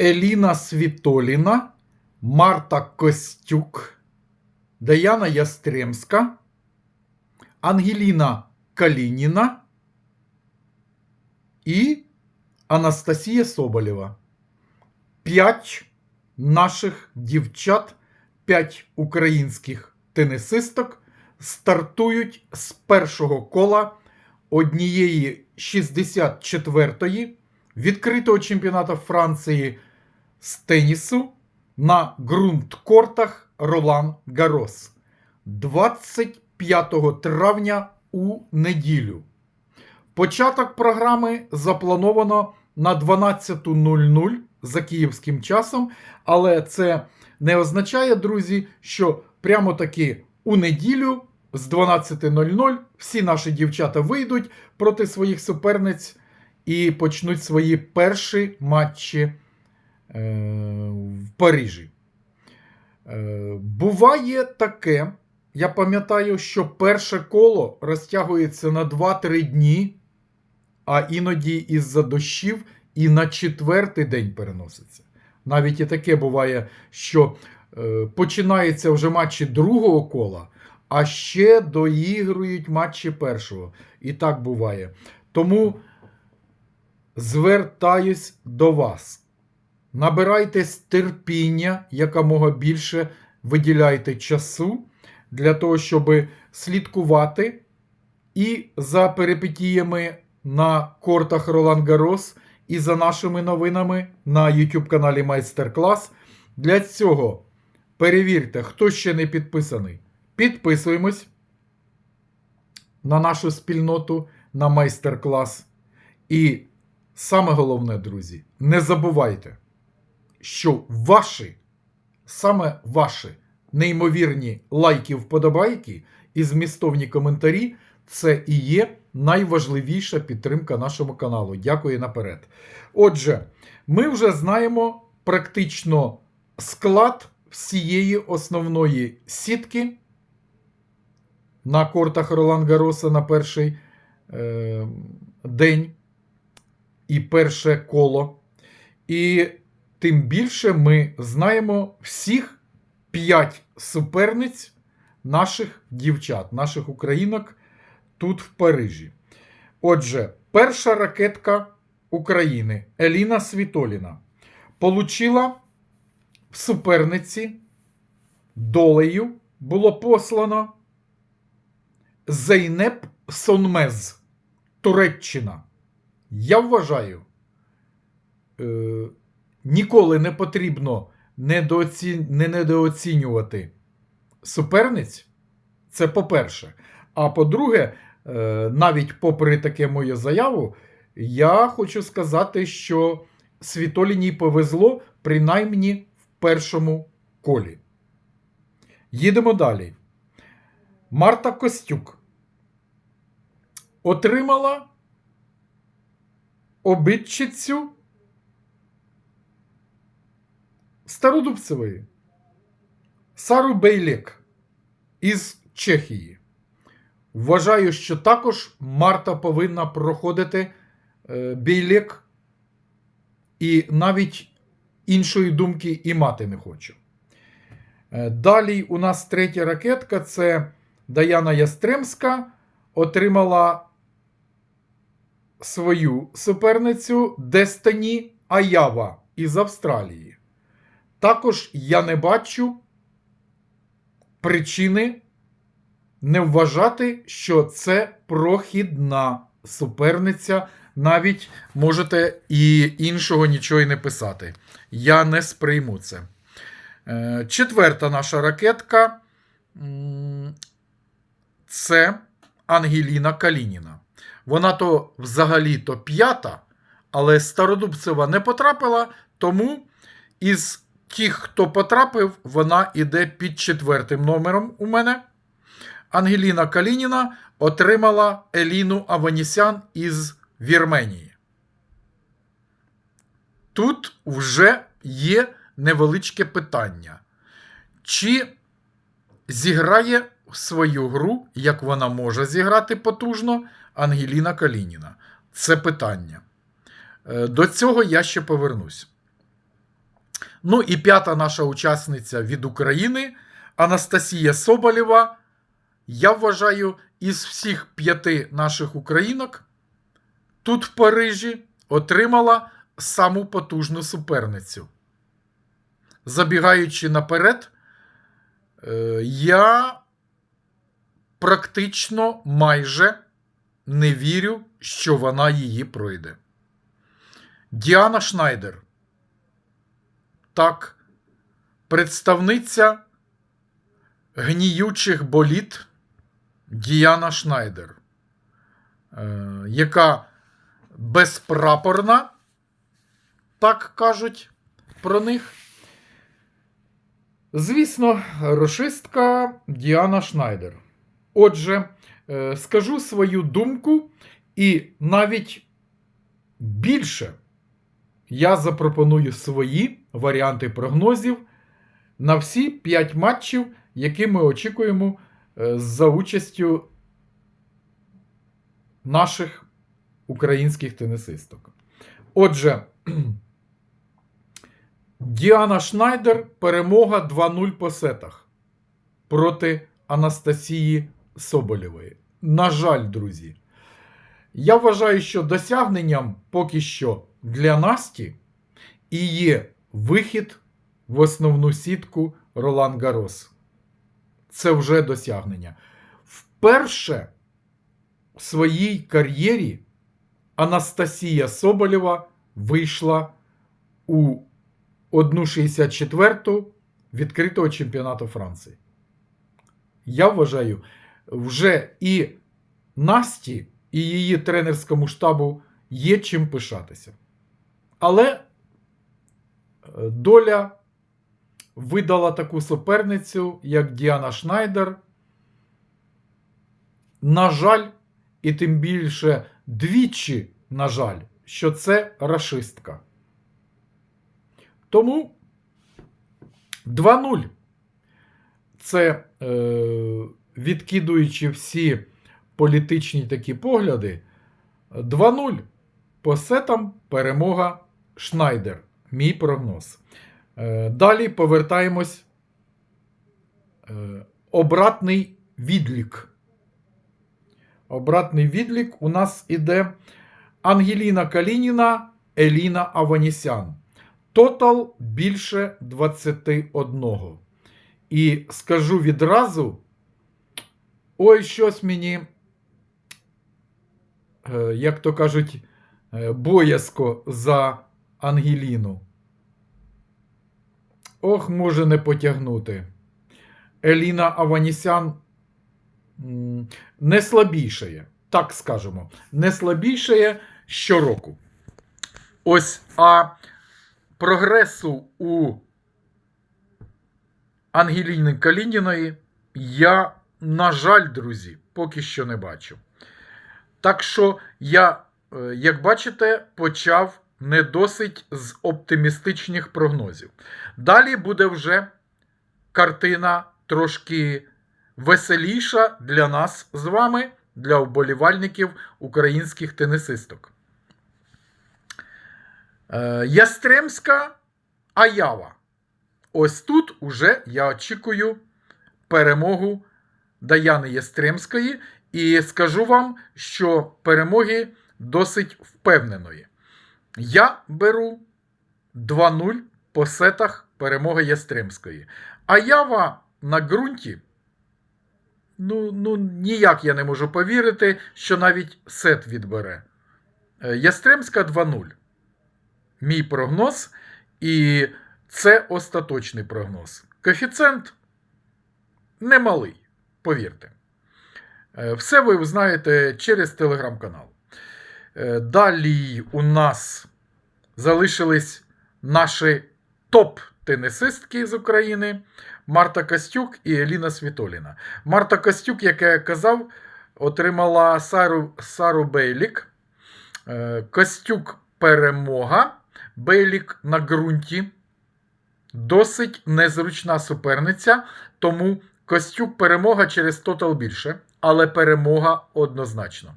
Еліна Світоліна, Марта Костюк, Даяна Ястремська, Ангеліна Калініна і Анастасія Соболєва. П'ять наших дівчат, п'ять українських тенісисток стартують з першого кола однієї 64-ї відкритого чемпіонату Франції з тенісу на ґрунт-кортах Ролан Гарос 25 травня у неділю. Початок програми заплановано на 12.00 за київським часом, але це не означає, друзі, що прямо таки у неділю з 12.00 всі наші дівчата вийдуть проти своїх суперниць і почнуть свої перші матчі в Парижі. Е, буває таке, я пам'ятаю, що перше коло розтягується на 2-3 дні, а іноді із-за дощів і на четвертий день переноситься. Навіть і таке буває, що е, починаються вже матчі другого кола, а ще доігрують матчі першого. І так буває. Тому звертаюсь до вас. Набирайтесь терпіння, якомога більше виділяйте часу для того, щоб слідкувати і за перипетіями на кортах Ролан Гарос, і за нашими новинами на YouTube каналі Майстер-клас. Для цього перевірте, хто ще не підписаний. Підписуємось на нашу спільноту на майстер-клас. І саме головне, друзі, не забувайте, що ваші, саме ваші неймовірні лайки, вподобайки і змістовні коментарі це і є найважливіша підтримка нашому каналу. Дякую наперед. Отже, ми вже знаємо практично склад всієї основної сітки на кортах Ролан Гароса на перший е, день і перше коло. І тим більше ми знаємо всіх п'ять суперниць наших дівчат, наших українок тут в Парижі. Отже, перша ракетка України Еліна Світоліна получила в суперниці долею було послано Зейнеп Сонмез, Туреччина. Я вважаю, е, ніколи не потрібно недооці... не недооцінювати суперниць. Це по-перше. А по-друге, е, навіть попри таке мою заяву, я хочу сказати, що Світоліній повезло принаймні в першому колі. Їдемо далі. Марта Костюк отримала обидчицю Стародубцевої Сару Бейлік із Чехії. Вважаю, що також Марта повинна проходити е, Бейлік і навіть іншої думки і мати не хочу. Е, Далі у нас третя ракетка це Даяна Ястремська отримала свою суперницю Дестані Аява із Австралії. Також я не бачу причини не вважати, що це прохідна суперниця. Навіть можете і іншого нічого й не писати. Я не сприйму це. Е, Четверта наша ракетка це Ангеліна Калініна. Вона то взагалі-то п'ята, але Стародубцева не потрапила, тому із тих, хто потрапив, вона іде під четвертим номером у мене. Ангеліна Калініна отримала Еліну Аванісян із Вірменії. Тут вже є невеличке питання. Чи зіграє свою гру, як вона може зіграти потужно, Ангеліна Калініна? Це питання. Е, До цього я ще повернусь. Ну і п'ята наша учасниця від України Анастасія Соболєва. Я вважаю, із всіх п'яти наших українок тут в Парижі отримала саму потужну суперницю. Забігаючи наперед, е, я практично майже не вірю, що вона її пройде. Діана Шнайдер. Так, представниця гніючих боліт Діана Шнайдер, е, яка безпрапорна, так кажуть про них. Звісно, рошистка Діана Шнайдер. Отже, е, скажу свою думку, і навіть більше я запропоную свої варіанти прогнозів на всі 5 матчів, які ми очікуємо е, за участю наших українських тенісисток. Отже, Діана Шнайдер перемога 2-0 по сетах проти Анастасії Соболєвої. На жаль, друзі, я вважаю, що досягненням поки що для Насті і є вихід в основну сітку Ролан Гарос. Це вже досягнення. Вперше в своїй кар'єрі Анастасія Соболєва вийшла у 1,64 відкритого чемпіонату Франції. Я вважаю, вже і Насті, і її тренерському штабу є чим пишатися. Але е, доля видала таку суперницю, як Діана Шнайдер. На жаль, і тим більше двічі, на жаль, що це рашистка. Тому 2-0. Це е, відкидуючи всі політичні такі погляди, 2-0 по сетам перемога Шнайдер. Мій прогноз. Е, далі повертаємось. Е, обратний відлік. Обратний відлік у нас іде Ангеліна Калініна, Еліна Аванісян. Тотал більше 21. І скажу відразу: ой, щось мені, е, як то кажуть, боязко за Ангеліну. Ох, може не потягнути. Еліна Аванісян не слабішає, так скажемо, не слабішає щороку. Ось а прогресу у Ангеліни Калініної я, на жаль, друзі, поки що не бачу. Так що я, е, як бачите, почав не досить з оптимістичних прогнозів. Далі буде вже картина трошки веселіша для нас з вами, для вболівальників українських тенісисток. Е, Ястремська Аява. Ось тут уже я очікую перемогу Даяни Ястремської. І скажу вам, що перемоги досить впевненої. Я беру 2-0 по сетах перемоги Ястремської. А Ява на ґрунті. Ну, ну, ніяк я не можу повірити, що навіть сет відбере. Е, Ястремська 2-0. Мій прогноз. І це остаточний прогноз. Коефіцієнт немалий, повірте. Е, Все ви знаєте через телеграм-канал. Е, Далі у нас залишились наші топ-тенісистки з України Марта Костюк і Еліна Світоліна. Марта Костюк, як я казав, отримала Сару, Сару Бейлік. Е, Костюк перемога. Бейлік на ґрунті. Досить незручна суперниця, тому Костюк перемога через тотал більше, але перемога однозначно.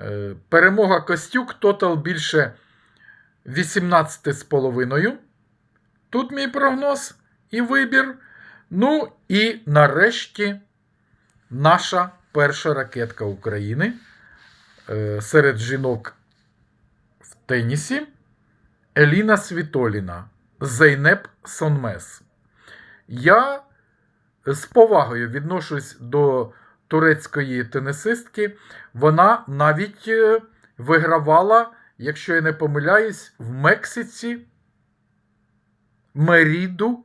Е, Перемога Костюк тотал більше 18,5. Тут мій прогноз і вибір. Ну і нарешті наша перша ракетка України е, серед жінок в тенісі Еліна Світоліна, Зейнеп Сонмес. Я з повагою відношусь до турецької тенісистки. Вона навіть е, вигравала, якщо я не помиляюсь, в Мексиці Меріду.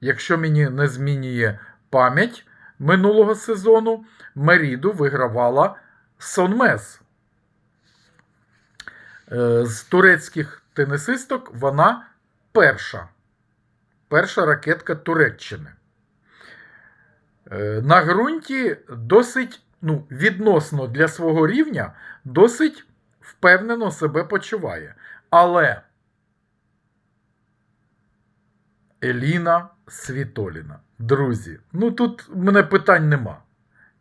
Якщо мені не змінює пам'ять минулого сезону, Меріду вигравала Сонмес. Е, З турецьких тенісисток вона перша. Перша ракетка Туреччини. Е, На ґрунті досить, ну, відносно для свого рівня, досить впевнено себе почуває. Але Еліна Світоліна. Друзі, ну тут мене питань нема.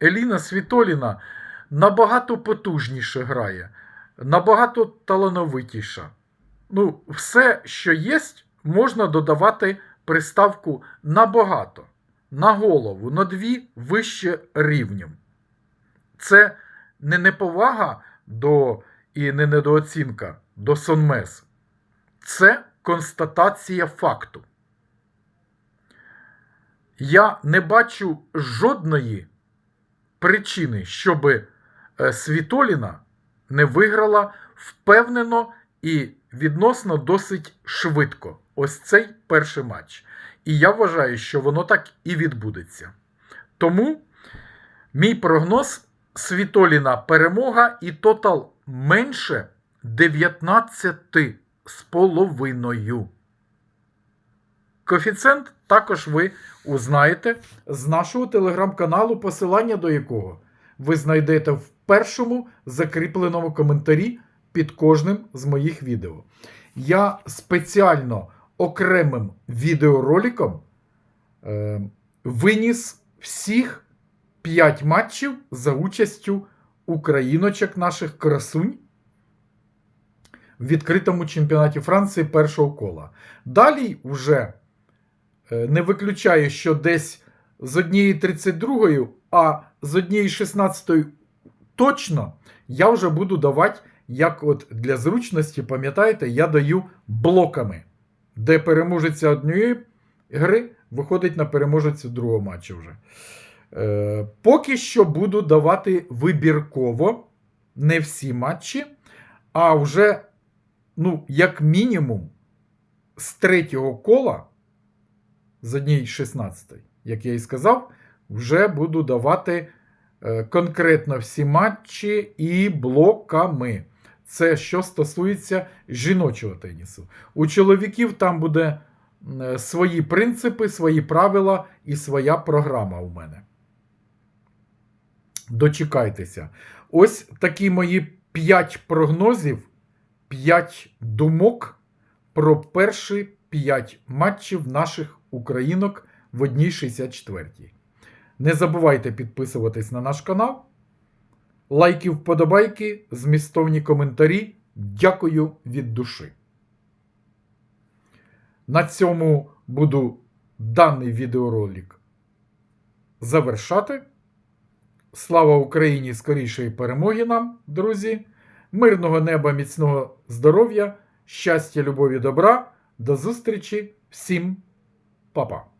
Еліна Світоліна набагато потужніше грає, набагато талановитіша. Ну, все, що є, можна додавати приставку набагато, на голову, на дві вище рівнем. Це не неповага до і не недооцінка до Сонмес. Це констатація факту. Я не бачу жодної причини, щоб е, Світоліна не виграла впевнено і відносно досить швидко. Ось цей перший матч. І я вважаю, що воно так і відбудеться. Тому мій прогноз Світоліна перемога і тотал менше 19 з половиною. Коефіцієнт також ви узнаєте з нашого телеграм-каналу, посилання до якого ви знайдете в першому закріпленому коментарі під кожним з моїх відео. Я спеціально окремим відеороликом е, виніс всіх 5 матчів за участю україночок наших красунь в відкритому чемпіонаті Франції першого кола. Далі вже е, не виключаю, що десь з однієї 32, а з однієї 16 точно я вже буду давати, як от для зручності, пам'ятаєте, я даю блоками, де переможеться однієї гри, виходить на переможецю другого матчу вже. Е, поки що буду давати вибірково не всі матчі, а вже, ну, як мінімум, з третього кола, з однієї 16, як я і сказав, вже буду давати е, конкретно всі матчі і блоками. Це що стосується жіночого тенісу. У чоловіків там буде свої принципи, свої правила і своя програма у мене. Дочекайтеся. Ось такі мої 5 прогнозів, 5 думок про перші 5 матчів наших українок в одній 64. Не забувайте підписуватись на наш канал. Лайки, вподобайки, змістовні коментарі. Дякую від душі. На цьому буду даний відеоролик завершати. Слава Україні! Скорішої перемоги нам, друзі! Мирного неба, міцного здоров'я, щастя, любові, добра. До зустрічі всім, па-па!